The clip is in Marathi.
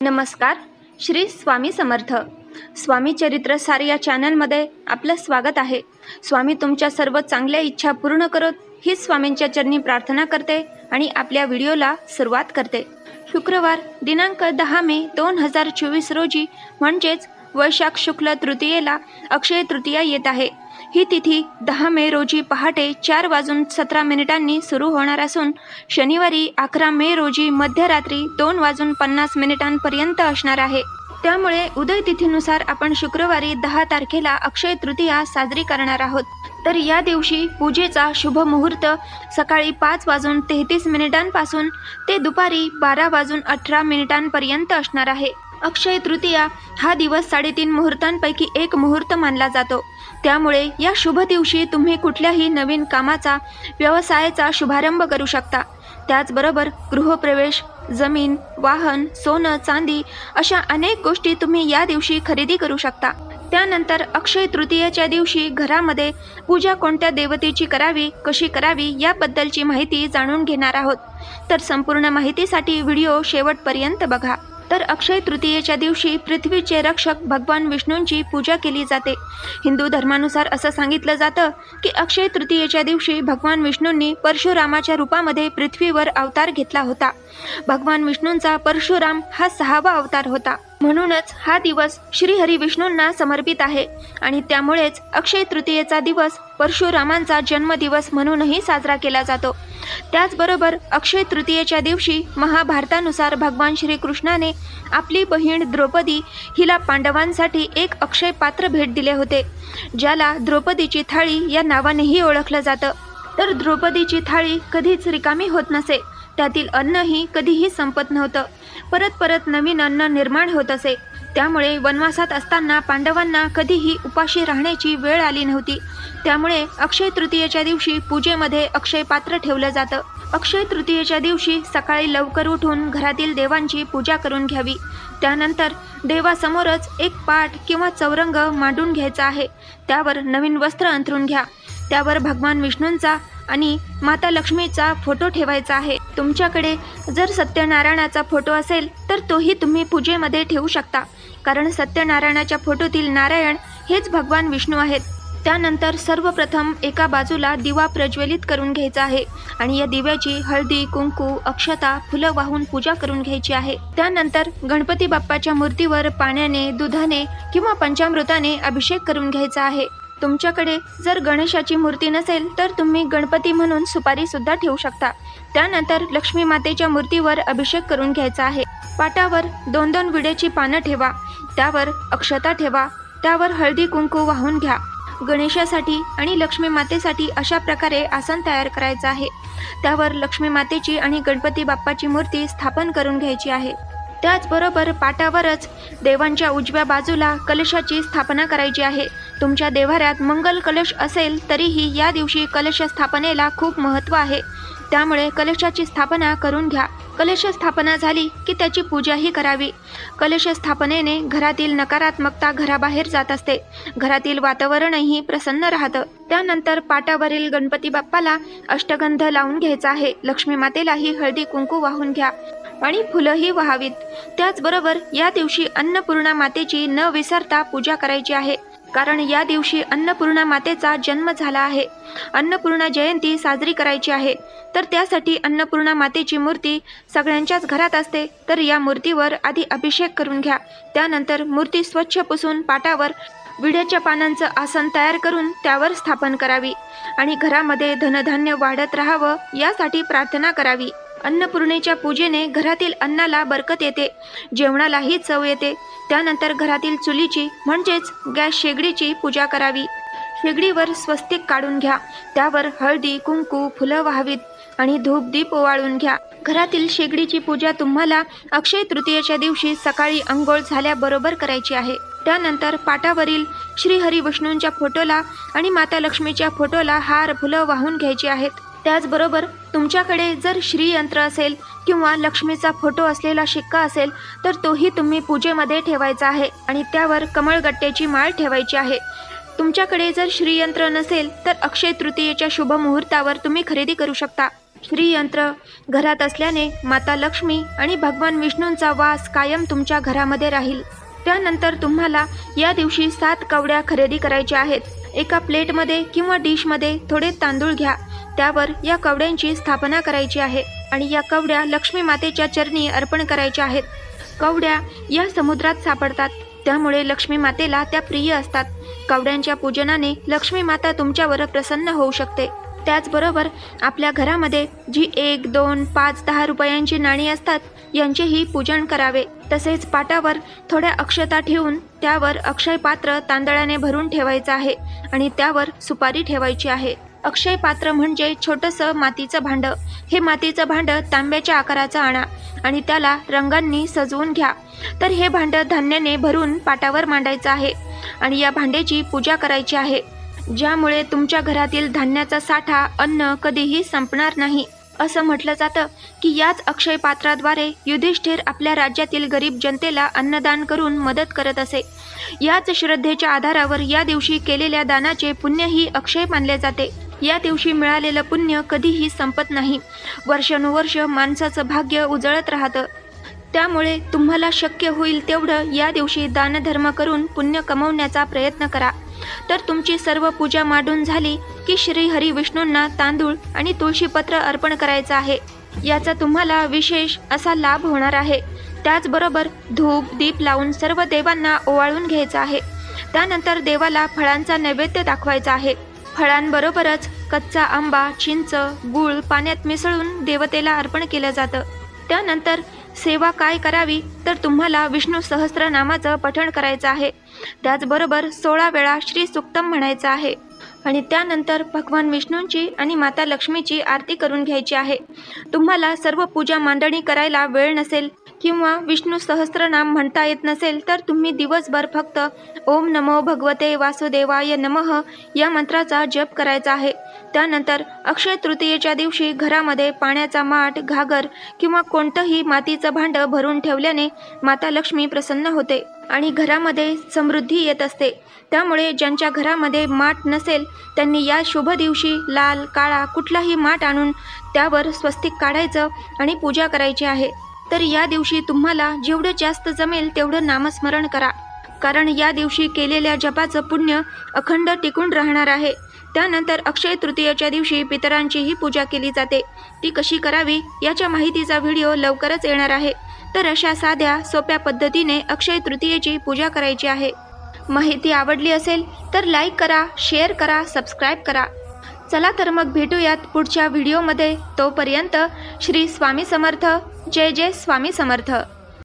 नमस्कार श्री स्वामी समर्थ. स्वामी चरित्रसार या चॅनलमध्ये आपलं स्वागत आहे. स्वामी तुमच्या सर्व चांगल्या इच्छा पूर्ण करत ही स्वामींच्या चरणी प्रार्थना करते आणि आपल्या व्हिडिओला सुरुवात करते. शुक्रवार दिनांक दहा मे दोन हजार चोवीस रोजी म्हणजेच वैशाख शुक्ल तृतीयेला अक्षय तृतीया येत आहे. ही तिथी दहा मे रोजी पहाटे चार वाजून सतरा मिनिटांनी सुरू होणार असून शनिवारी अकरा मे रोजी मध्यरात्री दोन वाजून पन्नास मिनिटांपर्यंत असणार आहे. त्यामुळे उदय तिथीनुसार आपण शुक्रवारी दहा तारखेला अक्षय तृतीया साजरी करणार आहोत. तर या दिवशी पूजेचा शुभ मुहूर्त सकाळी पाच वाजून तेहतीस मिनिटांपासून ते दुपारी बारा वाजून अठरा मिनिटांपर्यंत असणार आहे. अक्षय तृतीया हा दिवस साडेतीन मुहूर्तांपैकी एक मुहूर्त मानला जातो. त्यामुळे या शुभ दिवशी तुम्ही कुठल्याही नवीन कामाचा व्यवसायाचा शुभारंभ करू शकता. त्याचबरोबर गृहप्रवेश जमीन वाहन सोनं चांदी अशा अनेक गोष्टी तुम्ही या दिवशी खरेदी करू शकता. त्यानंतर अक्षय तृतीयेच्या दिवशी घरामध्ये पूजा कोणत्या देवतेची करावी कशी करावी याबद्दलची माहिती जाणून घेणार आहोत. तर संपूर्ण माहितीसाठी व्हिडिओ शेवटपर्यंत बघा. तर अक्षय तृतीयेच्या दिवशी पृथ्वीचे रक्षक भगवान विष्णूंची पूजा केली जाते. हिंदू धर्मानुसार असं सांगितलं जातं की अक्षय तृतीयेच्या दिवशी भगवान विष्णूंनी परशुरामाच्या रूपामध्ये पृथ्वीवर अवतार घेतला होता. भगवान विष्णूंचा परशुराम हा सहावा अवतार होता. म्हणूनच हा दिवस श्रीहरी विष्णूंना समर्पित आहे. आणि त्यामुळेच अक्षय तृतीयेचा दिवस परशुरामांचा जन्मदिवस म्हणूनही साजरा केला जातो. त्याचबरोबर अक्षय तृतीयेच्या दिवशी महाभारतानुसार भगवान श्रीकृष्णाने आपली बहीण द्रौपदी हिला पांडवांसाठी एक अक्षय पात्र भेट दिले होते ज्याला द्रौपदीची थाळी या नावानेही ओळखलं जातं. तर द्रौपदीची थाळी कधीच रिकामी होत नसे. त्यातील अन्नही कधीही संपत नव्हतं. परत परत नवीन अन्न निर्माण होत असे. त्यामुळे वनवासात असताना पांडवांना कधीही उपाशी राहण्याची वेळ आली नव्हती. त्यामुळे अक्षय तृतीयेच्या दिवशी पूजेमध्ये अक्षय पात्र ठेवलं जातं. अक्षय तृतीयेच्या दिवशी सकाळी लवकर उठून घरातील देवांची पूजा करून घ्यावी. त्यानंतर देवासमोरच एक पाठ किंवा चौरंग मांडून घ्यायचा आहे. त्यावर नवीन वस्त्र अंथरून घ्या. त्यावर भगवान विष्णूंचा आणि माता लक्ष्मीचा फोटो ठेवायचा आहे. तुमच्याकडे जर सत्यनारायणाचा फोटो असेल तर तोही तुम्ही पूजेमध्ये ठेवू शकता. कारण सत्यनारायणाच्या फोटोतील नारायण हेच भगवान विष्णू आहेत. त्यानंतर सर्वप्रथम एका बाजूला दिवा प्रज्वलित करून घ्यायचा आहे आणि या दिव्याची हळदी कुंकू अक्षता फुलं वाहून पूजा करून घ्यायची आहे. त्यानंतर गणपती बाप्पाच्या मूर्तीवर पाण्याने दुधाने किंवा पंचामृताने अभिषेक करून घ्यायचा आहे. तुमच्याकडे जर गणेशाची मूर्ती नसेल तर तुम्ही गणपती म्हणून सुपारी सुद्धा ठेवू शकता. त्यानंतर लक्ष्मी मातेच्या मूर्तीवर अभिषेक करून घ्यायचा आहे. पाटावर दोन दोन विड्याची पानं ठेवा. त्यावर अक्षता ठेवा. त्यावर हळदी कुंकू वाहून घ्या. गणेशासाठी आणि लक्ष्मी मातेसाठी अशा प्रकारे आसन तयार करायचं आहे. त्यावर लक्ष्मी मातेची आणि गणपती बाप्पाची मूर्ती स्थापन करून घ्यायची आहे. त्याचबरोबर पाटावरच देवांच्या उजव्या बाजूला कलशाची स्थापना करायची आहे. तुमच्या देव्हाऱ्यात मंगल कलश असेल तरीही या दिवशी कलश स्थापनेला खूप महत्त्व आहे. त्यामुळे कलशाची स्थापना करून घ्या. कलश स्थापना झाली की त्याची पूजाही करावी. कलश स्थापनेने घरातील नकारात्मकता घराबाहेर जात असते. घरातील वातावरणही प्रसन्न राहतं. त्यानंतर पाटावरील गणपती बाप्पाला अष्टगंध लावून घ्यायचा आहे. लक्ष्मी मातेलाही हळदी कुंकू वाहून घ्या. आणि फुलंही व्हावीत. त्याचबरोबर या दिवशी अन्नपूर्णा मातेची न विसरता पूजा करायची आहे. कारण या दिवशी अन्नपूर्णा मातेचा जन्म झाला आहे. अन्नपूर्णा जयंती साजरी करायची आहे. तर त्यासाठी अन्नपूर्णा मातेची मूर्ती सगळ्यांच्याच घरात असते. तर या मूर्तीवर आधी अभिषेक करून घ्या. त्यानंतर मूर्ती स्वच्छ पुसून पाटावर विड्याच्या पानांचं आसन तयार करून त्यावर स्थापन करावी. आणि घरामध्ये धनधान्य वाढत राहावं यासाठी प्रार्थना करावी. अन्नपूर्णेच्या पूजेने घरातील अन्नाला बरकत येते. जेवणालाही चव येते. त्यानंतर घरातील चुलीची म्हणजेच गॅस शेगडीची पूजा करावी. शेगडीवर स्वस्तिक काढून घ्या. त्यावर हळदी कुंकू फुलं व्हावीत आणि धूप दीप ओवाळून घ्या. घरातील शेगडीची पूजा तुम्हाला अक्षय तृतीयेच्या दिवशी सकाळी अंघोळ झाल्याबरोबर करायची आहे. त्यानंतर पाटावरील श्रीहरी विष्णूंच्या फोटोला आणि माता लक्ष्मीच्या फोटोला हार फुलं वाहून घ्यायची आहेत. त्याचबरोबर तुमच्याकडे जर श्रीयंत्र असेल किंवा लक्ष्मीचा फोटो असलेला शिक्का असेल तर तोही तुम्ही पूजेमध्ये ठेवायचा आहे आणि त्यावर कमळगट्ट्याची माळ ठेवायची आहे. तुमच्याकडे जर श्रीयंत्र नसेल तर अक्षय तृतीयेच्या शुभ मुहूर्तावर तुम्ही खरेदी करू शकता. श्रीयंत्र घरात असल्याने माता लक्ष्मी आणि भगवान विष्णूंचा वास कायम तुमच्या घरामध्ये राहील. त्यानंतर तुम्हाला या दिवशी सात कवड्या खरेदी करायच्या आहेत. एका प्लेटमध्ये किंवा डिशमध्ये थोडे तांदूळ घ्या. त्यावर या कवड्यांची स्थापना करायची आहे आणि या कवड्या लक्ष्मी मातेच्या चरणी अर्पण करायच्या आहेत. कवड्या या समुद्रात सापडतात. त्यामुळे लक्ष्मी मातेला त्या प्रिय असतात. कवड्यांच्या पूजनाने लक्ष्मी माता तुमच्यावर प्रसन्न होऊ शकते. त्याचबरोबर आपल्या घरामध्ये जी एक दोन पाच दहा रुपयांची नाणी असतात यांचेही पूजन करावे. तसेच पाटावर थोड्या अक्षता ठेवून त्यावर अक्षय पात्र तांदळाने भरून ठेवायचं आहे आणि त्यावर सुपारी ठेवायची आहे. अक्षय पात्र म्हणजे छोटंसं मातीचं भांडं. हे मातीचं भांडं तांब्याच्या आकाराचं आणा आणि त्याला रंगांनी सजवून घ्या. तर हे भांडं धान्याने भरून पाटावर मांडायचं आहे आणि या भांड्याची पूजा करायची आहे. ज्यामुळे तुमच्या घरातील धान्याचा साठा अन्न कधीही संपणार नाही. असं म्हटलं जातं की याच अक्षय पात्राद्वारे युधिष्ठिर आपल्या राज्यातील गरीब जनतेला अन्नदान करून मदत करत असे. याच श्रद्धेच्या आधारावर या दिवशी केलेल्या दानाचे पुण्यही अक्षय मानले जाते. या दिवशी मिळालेलं पुण्य कधीही संपत नाही. वर्षानुवर्ष माणसाचं भाग्य उजळत राहतं. त्यामुळे तुम्हाला शक्य होईल तेवढं या दिवशी दानधर्म करून पुण्य कमवण्याचा प्रयत्न करा. तर तुमची सर्व पूजा मांडून झाली की श्री हरी विष्णूंना तांदूळ आणि तुळशीपत्र अर्पण करायचं आहे. याचा तुम्हाला विशेष असा लाभ होणार आहे. त्याचबरोबर धूप दीप लावून सर्व देवांना ओवाळून घ्यायचं आहे. त्यानंतर देवाला फळांचा नैवेद्य दाखवायचा आहे. फळांबरोबरच कच्चा आंबा चिंच गूळ पाण्यात मिसळून देवतेला अर्पण केलं जातं. त्यानंतर सेवा काय करावी तर तुम्हाला विष्णू सहस्रनामाचं पठण करायचं आहे. त्याचबरोबर सोळा वेळा श्री सुक्तम म्हणायचं आहे. आणि त्यानंतर भगवान विष्णूंची आणि माता लक्ष्मीची आरती करून घ्यायची आहे. तुम्हाला सर्व पूजा मांडणी करायला वेळ नसेल किंवा विष्णू सहस्रनाम म्हणता येत नसेल तर तुम्ही दिवसभर फक्त ओम नमो भगवते वासुदेवाय नमः या मंत्राचा जप करायचा आहे. त्यानंतर अक्षय तृतीयेच्या दिवशी घरामध्ये पाण्याचा माठ घागर किंवा कोणतंही मातीचं भांडं भरून ठेवल्याने माता लक्ष्मी प्रसन्न होते आणि घरामध्ये समृद्धी येत असते. त्यामुळे ज्यांच्या घरामध्ये माठ नसेल त्यांनी या शुभ दिवशी लाल काळा कुठलाही माठ आणून त्यावर स्वस्तिक काढायचं आणि पूजा करायची आहे. तर या दिवशी तुम्हाला जेवढं जास्त जमेल तेवढं नामस्मरण करा. कारण या दिवशी केलेल्या जपाचं पुण्य अखंड टिकून राहणार आहे. त्यानंतर अक्षय तृतीयेच्या दिवशी पितरांचीही पूजा केली जाते. ती कशी करावी याच्या माहितीचा व्हिडिओ लवकरच येणार आहे. तर अशा साध्या सोप्या पद्धतीने अक्षय तृतीयेची पूजा करायची आहे. माहिती आवडली असेल तर लाईक करा शेअर करा सबस्क्राईब करा. चला तर मग भेटूयात पुढच्या व्हिडिओमध्ये. तोपर्यंत श्री स्वामी समर्थ. जय जय स्वामी समर्थ.